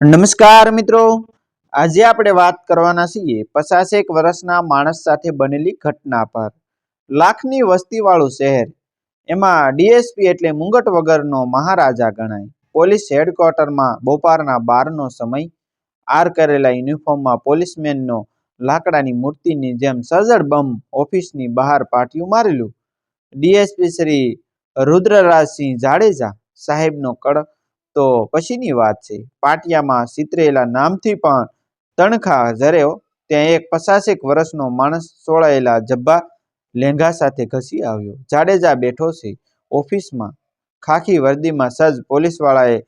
નમસ્કાર મિત્રો. આજે આપણે વાત કરવાના છીએ પચાસેક વર્ષના માણસ સાથે બનેલી ઘટના પર. લાખની વસ્તીવાળું શહેર. એમાં ડીએસપી એટલે મુંગટ વગરનો મહારાજા ગણાય. પોલીસ હેડક્વાર્ટરમાં બપોરના બારનો સમય. આર કરેલા યુનિફોર્મમાં પોલીસમેનનો લાકડાની મૂર્તિની જેમ સજડ બમ ઓફિસની બહાર પાટિયું મારેલું. ડીએસપી શ્રી રુદ્રરાજસિંહ જાડેજા સાહેબનો કડ તો પછીની વાત છે. પાટિયામાં સિતરેલા નામથી પણ તણખા જર્યો ત્યાં એક પચાસેક વર્ષનો માણસ સોળાયેલા જબ્બા લેંઘા સાથે ઘસી આવ્યો. જાડેજા બેઠો છે ઓફિસમાં. ખાખી વર્દીમાં સજ્જ પોલીસવાળાએ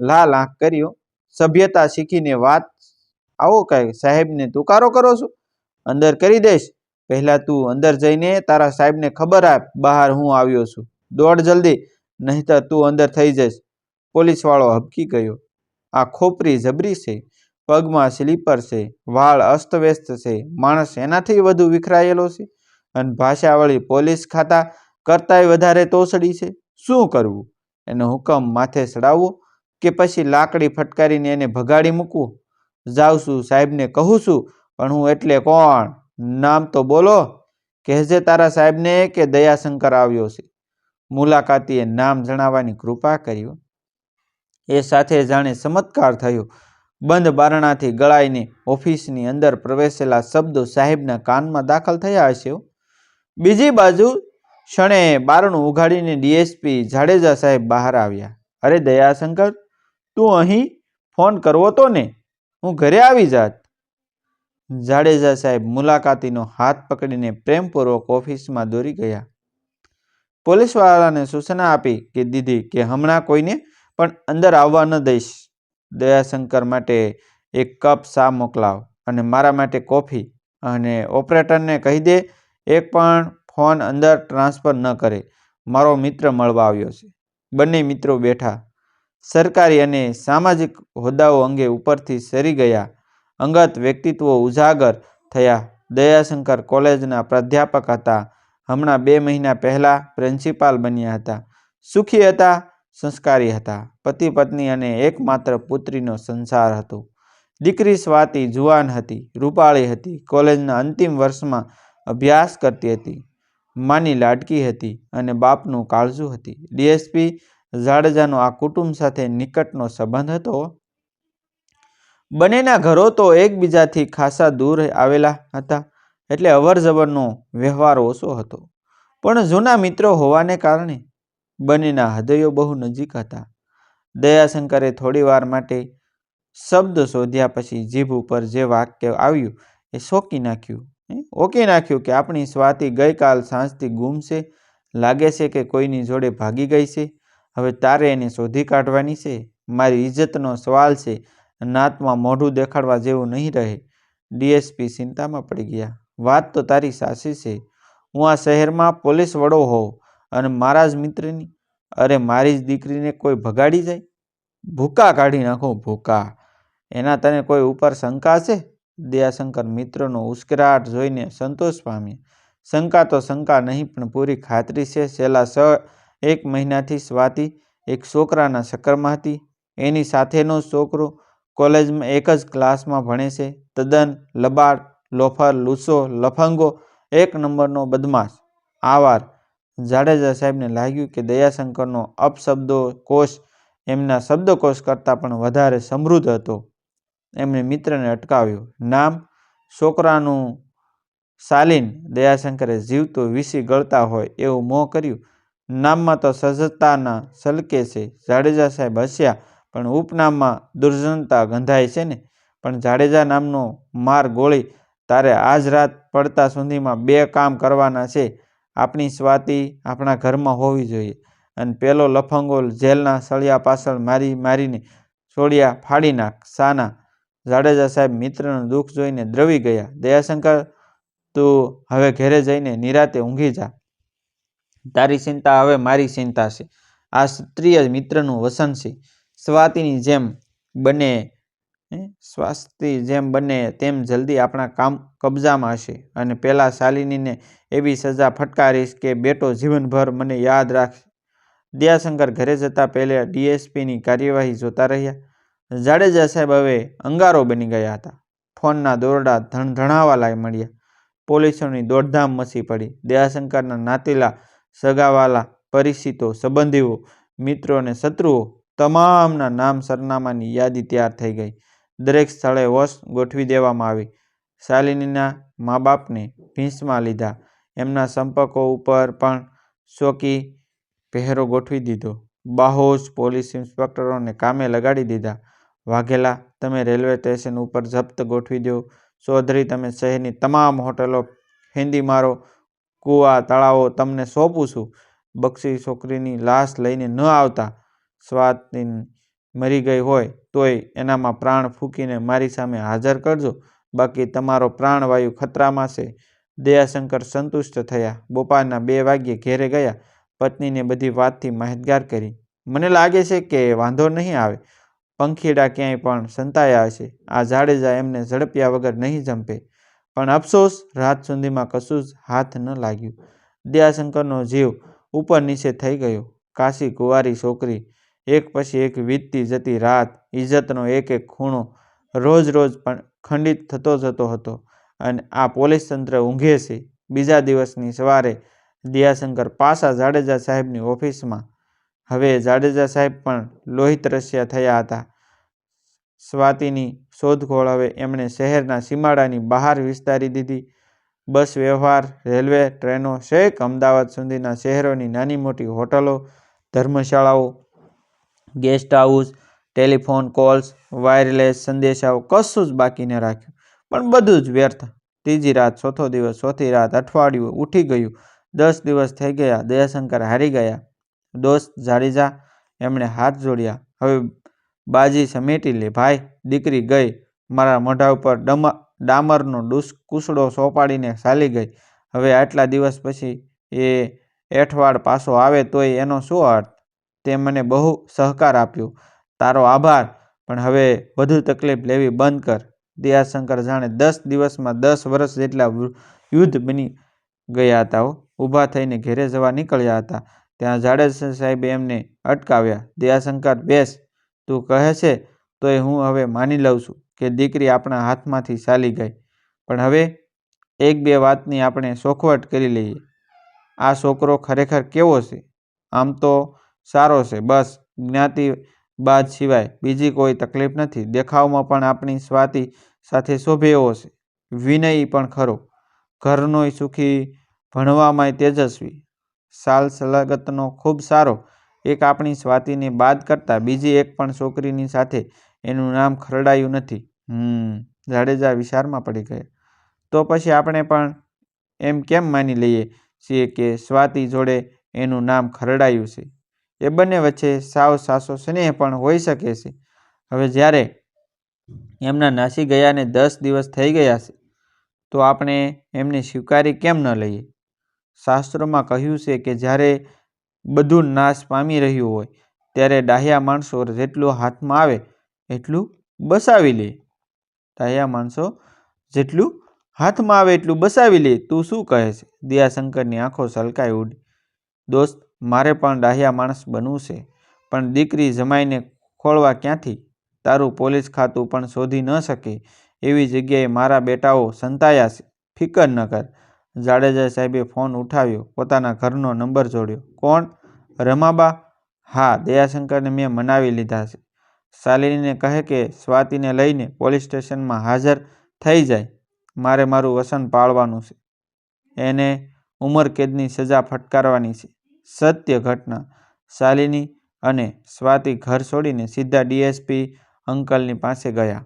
લાલ આંખ કર્યો. સભ્યતા શીખીને વાત, આવો કહે સાહેબને તુકારો કરો છો? અંદર કરી દઈશ. પહેલાં તું અંદર જઈને તારા સાહેબને ખબર આપ બહાર હું આવ્યો છું. દોડ જલ્દી, નહીંતર તું અંદર થઈ જઈશ. પોલીસવાળો હબકી ગયો. આ ખોપરી જબરી છે, પગમાં સ્લીપર છે, વાળ અસ્તવ્યસ્ત છે, માણસ એનાથી વધુ વિખરાયેલો છે અને ભાષાવાળી પોલીસ ખાતા કરતાંય વધારે તોસડી છે. શું કરવું? એનો હુકમ માથે ચડાવવો કે પછી લાકડી ફટકારીને એને ભગાડી મૂકવું? જાઉં છું સાહેબને કહું છું, પણ હું એટલે કોણ? નામ તો બોલો. કહેજે તારા સાહેબને કે દયાશંકર આવ્યો છે. મુલાકાતીએ નામ જણાવવાની કૃપા કર્યો એ સાથે જાણે ચમત્કાર થયો. બંધ બારણાથી ગળાઈને ઓફિસની અંદર પ્રવેશેલા શબ્દો સાહેબના કાનમાં દાખલ થયા હશે બીજી બાજુ ક્ષણે બારણું ઉઘાડીને ડીએસપી જાડેજા સાહેબ બહાર આવ્યા. અરે દયાશંકર, તું અહીં ફોન કરવો તો ને? હું ઘરે આવી જાત. જાડેજા સાહેબ મુલાકાતીનો હાથ પકડીને પ્રેમપૂર્વક ઓફિસમાં દોરી ગયા. પોલીસવાળાને સૂચના આપી કે દીધી કે હમણાં કોઈને પણ અંદર આવવા ન દઈશ. દયાશંકર માટે એક કપ ચા મોકલાવ અને મારા માટે કોફી અને ઓપરેટરને કહી દે, એક પણ ફોન અંદર ટ્રાન્સફર ન કરે. મારો મિત્ર મળવા આવ્યો છે. બંને મિત્રો બેઠા. સરકારી અને સામાજિક હોદ્દાઓ અંગે ઉપરથી સરી ગયા. અંગત વ્યક્તિત્વો ઉજાગર થયા. દયાશંકર કોલેજના પ્રાધ્યાપક હતા. હમણાં બે મહિના પહેલાં પ્રિન્સિપાલ બન્યા હતા. સુખી હતા. સંસ્કારી હતા. પતિ પત્ની અને એકમાત્ર પુત્રીનો સંસાર હતો. દીકરી સ્વાતિ જુવાન હતી, રૂપાળી હતી, કોલેજના અંતિમ વર્ષમાં અભ્યાસ કરતી હતી, માની લાડકી હતી અને બાપનું કાળજું હતી. ડીએસપી જાડેજાનો આ કુટુંબ સાથે નિકટનો સંબંધ હતો? બંનેના ઘરો તો એકબીજાથી ખાસા દૂર આવેલા હતા, એટલે અવરજવરનો વ્યવહાર ઓછો હતો. પણ જૂના મિત્રો હોવાને કારણે બંનેના હૃદયો બહુ નજીક હતા. દયાશંકરે થોડીવાર માટે શબ્દ શોધ્યા પછી જીભ ઉપર જે વાક્ય આવ્યું એ શોકી નાખ્યું. ઓકી નાખ્યું કે આપણી સ્વાતિ ગઈકાલ સાંજથી ગુમ છે લાગે છે કે કોઈની જોડે ભાગી ગઈ છે. હવે તારે એને શોધી કાઢવાની છે? મારી ઇજ્જતનો સવાલ છે. નાતમાં મોઢું દેખાડવા જેવું નહીં રહે. ડીએસપી ચિંતામાં પડી ગયા. વાત તો તારી સાચી છે. હું આ શહેરમાં પોલીસ વડો હોઉં. અને મારા જ મિત્રની? અરે, મારી જ દીકરીને કોઈ ભગાડી જાય ભૂકા કાઢી નાખો, ભૂકા. એના તને કોઈ ઉપર શંકા છે દયાશંકર મિત્રનો ઉશ્કેરાટ જોઈને સંતોષ પામ્યા. શંકા તો શંકા નહીં, પણ પૂરી ખાતરી છે. છેલ્લા સ, એક મહિનાથી સ્વાતિ એક છોકરાના ચક્કરમાં હતી. એની સાથેનો છોકરો કોલેજમાં એક જ ક્લાસમાં ભણે છે. તદ્દન લબાડ, લોફર લૂસો લફંગો, એક નંબરનો બદમાશ. આવાર જાડેજા સાહેબને લાગ્યું કે દયાશંકરનો અપશબ્દો કોષ એમના શબ્દકોશ કરતાં પણ વધારે સમૃદ્ધ હતો. એમણે મિત્રને અટકાવ્યો. નામ? છોકરાનું શાલીન દયાશંકરે જીવતું વિસી ગળતા હોય એવું મોં કર્યું. નામમાં તો સજ્જતાના સલકે છે. જાડેજા સાહેબ હસ્યા, પણ ઉપનામમાં દુર્જનતા ગંધાય છે ને? પણ જાડેજા નામનો માર ગોળી તારે આજ રાત પડતા સુધીમાં બે કામ કરવાના છે. આપણી સ્વાતિ આપણા ઘરમાં હોવી જોઈએ. અને પેલો લફંગો જેલના સળિયા પાછળ મારી મારીને છોડ્યા ફાડી નાખ સાના જાડેજા સાહેબ મિત્રનું દુઃખ જોઈને દ્રવી ગયા. દયાશંકર, તું હવે ઘેરે જઈને નિરાતે ઊંઘી જા. તારી ચિંતા હવે મારી ચિંતા છે. આ ક્ષત્રિય મિત્રનું વસન છે. સ્વાતિની જેમ બને સ્વાસ્તી જેમ બને તેમ જલ્દી આપણા કામ કબજામાં હશે. અને પહેલાં શાલિનીને એવી સજા ફટકારીશ કે બેટો જીવનભર મને યાદ રાખશે. દયાશંકર ઘરે જતા પહેલાં ડીએસપીની કાર્યવાહી જોતા રહ્યા. જાડેજા સાહેબ હવે અંગારો બની ગયા હતા. ફોનના દોરડા ધણધણાવા લાગી મળ્યા. પોલીસોની દોડધામ મસી પડી. દયાશંકરના નાતીલા સગાવાલા, પરિચિતો, સંબંધીઓ મિત્રો અને શત્રુઓ તમામના નામ સરનામાની યાદી તૈયાર થઈ ગઈ. દરેક સ્થળે વોશ ગોઠવી દેવામાં આવી. શાલિનીના મા બાપને ભીંસમાં લીધા. એમના સંપર્કો ઉપર પણ ચોકી પહેરો ગોઠવી દીધો. બાહોશ પોલીસ ઇન્સ્પેક્ટરોને કામે લગાડી દીધા. વાઘેલા, તમે રેલવે સ્ટેશન ઉપર જપ્ત ગોઠવી દો. ચૌધરી, તમે શહેરની તમામ હોટલો હિન્દી મારો. કૂવા, તળાવો તમને સોંપું છું. બક્ષી છોકરીની લાશ લઈને ન આવતા. સ્વાતિન મરી ગઈ હોય તોય એનામાં પ્રાણ ફૂંકીને મારી સામે હાજર કરજો. બાકી તમારો પ્રાણવાયુ ખતરામાં છે. દયાશંકર સંતુષ્ટ થયા. બપોરના બે વાગ્યે ઘેરે ગયા. પત્નીને બધી વાતથી માહિતગાર કરી. મને લાગે છે કે વાંધો નહીં આવે. પંખીડા ક્યાંય પણ સંતાયા હશે આ જાડેજા એમને ઝડપ્યા વગર નહીં જંપે. પણ અફસોસ, રાત સુધીમાં કશું જ હાથ ન લાગ્યું. દયાશંકરનો જીવ ઉપર નીચે થઈ ગયો. કાશી કુંવારી છોકરી એક પછી એક વીતતી જતી રાત ઇજ્જતનો એક એક ખૂણો રોજ રોજ પણ ખંડિત થતો જતો હતો અને આ પોલીસ તંત્ર ઊંઘે છે. બીજા દિવસની સવારે દિયાશંકર પાસા જાડેજા સાહેબની ઓફિસમાં. હવે જાડેજા સાહેબ પણ લોહિત રસ્યા થયા હતા. સ્વાતિની શોધખોળ હવે એમણે શહેરના સીમાડાની બહાર વિસ્તારી દીધી. બસ વ્યવહાર, રેલવે, ટ્રેનો, શેક અમદાવાદ સુધીના શહેરોની નાની મોટી હોટલો, ધર્મશાળાઓ guest house, telephone calls, wireless સંદેશાઓ કશું જ બાકી ન રાખ્યું. પણ બધું જ વ્યર્થ. ત્રીજી રાત, ચોથો દિવસ, ચોથી રાત, અઠવાડિયું ઉઠી ગયું. દસ દિવસ થઈ ગયા, દયાશંકર હારી ગયા. દોસ્ત જાડેજા એમણે હાથ જોડ્યા. હવે બાજી સમેટી લે, ભાઈ, દીકરી ગઈ. મારા મોઢા ઉપર ડમા, ડામરનો ડુસ, કૂસડો સોંપાડીને ચાલી ગઈ. હવે આટલા દિવસ પછી એ એઠવાડ પાછો આવે તોય એનો શું અર્થ? તે મને બહુ સહકાર આપ્યો. તારો આભાર, પણ હવે વધુ તકલીફ લેવી બંધ કર. દયાશંકર જાણે દસ દિવસમાં દસ વર્ષ જેટલા યુદ્ધ બની ગયા હતા ઊભા થઈને ઘેરે જવા નીકળ્યા હતા. ત્યાં જાડેજા સાહેબે એમને અટકાવ્યા. દયાશંકર, બેસ, તું કહે છે તોય હું હવે માની લઉં છું કે દીકરી આપણા હાથમાંથી ચાલી ગઈ. પણ હવે એક બે વાતની આપણે સોખવટ કરી લઈએ. આ છોકરો ખરેખર કેવો છે? આમ તો સારો છે. બસ, જ્ઞાતિ બાદ સિવાય બીજી કોઈ તકલીફ નથી. દેખાવમાં પણ આપણી સ્વાતિ સાથે શોભે એવો છે. વિનયી પણ ખરો. ઘરનોય સુખી ભણવામાંય તેજસ્વી. સાલ સલાગતનો ખૂબ સારો. એક આપણી સ્વાતિને બાદ કરતાં બીજી એક પણ છોકરીની સાથે એનું નામ ખરડાયું નથી. હમ, જાડેજા વિચારમાં પડી ગયા. તો પછી આપણે પણ એમ કેમ માની લઈએ છીએ કે સ્વાતિ જોડે એનું નામ ખરડાયું છે? એ બંને વચ્ચે સાવ સાસો સ્નેહ પણ હોઈ શકે છે. હવે જ્યારે એમના નાસી ગયાને દસ દિવસ થઈ ગયા છે, તો આપણે એમને સ્વીકારી કેમ ન લઈએ? શાસ્ત્રોમાં કહ્યું છે કે જ્યારે બધું નાશ પામી રહ્યું હોય, ત્યારે ડાહ્યા માણસો જેટલું હાથમાં આવે એટલું બસાવી લે. ડાહ્યા માણસો જેટલું હાથમાં આવે એટલું બસાવી લે, તું શું કહે છે? દયાશંકરની આંખો સલકાઈ ઉડી. દોસ્ત મારે પણ ડાહ્યા માણસ બનવું છે. પણ દીકરી જમાઈને ખોળવા ક્યાંથી? તારું પોલીસ ખાતું પણ શોધી ન શકે. એવી જગ્યાએ મારા બેટાઓ સંતાયા છે. ફિકર ન કર. જાડેજા સાહેબે ફોન ઉઠાવ્યો. પોતાના ઘરનો નંબર જોડ્યો. કોણ? રમાબા? હા, દયાશંકરને મેં મનાવી લીધા છે. શાલિનીને કહે કે સ્વાતિને લઈને પોલીસ સ્ટેશનમાં હાજર થઈ જાય. મારે મારું વસન પાળવાનું છે. એને ઉમરકેદની સજા ફટકારવાની છે. સત્ય ઘટના. શાલિની અને સ્વાતિ ઘર છોડીને સીધા ડીએસપી અંકલની પાસે ગયા.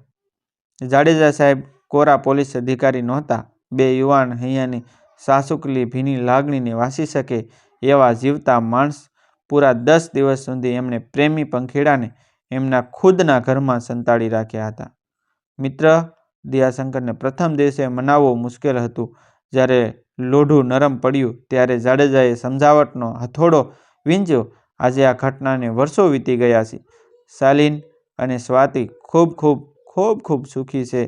જાડેજા સાહેબ કોરા પોલીસ અધિકારી નહોતા. બે યુવાન અહીંયાની સાસુકલી ભીની લાગણીને વાસી શકે એવા જીવતા માણસ પૂરા દસ દિવસ સુધી એમણે પ્રેમી પંખેડાને એમના ખુદના ઘરમાં સંતાડી રાખ્યા હતા. મિત્ર, દિયાશંકરને પ્રથમ દિવસે મનાવવું મુશ્કેલ હતું. જ્યારે લોઢું નરમ પડ્યું ત્યારે જાડેજાએ સમજાવટનો હથોડો વીંચ્યો, આજે આ ઘટનાને વર્ષો વીતી ગયા છે. શાલિન અને સ્વાતિ ખૂબ ખૂબ ખૂબ ખૂબ સુખી છે.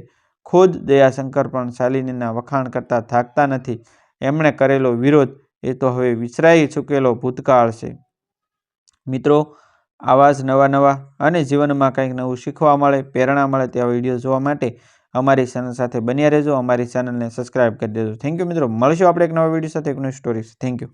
ખુદ દયાશંકર પણ શાલિનીના વખાણ કરતા થાકતા નથી. એમણે કરેલો વિરોધ એ તો હવે વિસરાઈ ચૂકેલો ભૂતકાળ છે. મિત્રો, આવા જ નવા નવા અને જીવનમાં કંઈક નવું શીખવા મળે, પ્રેરણા મળે તેવા વીડિયો જોવા માટે અમારી ચેનલ સાથે બન્યા રહેજો, અમારી ચેનલને સબસ્ક્રાઈબ કરી દેજો. થેન્ક યુ મિત્રો. મળશું આપણે એક નવા વીડિયો સાથે, એક નવી સ્ટોરી થેન્ક યુ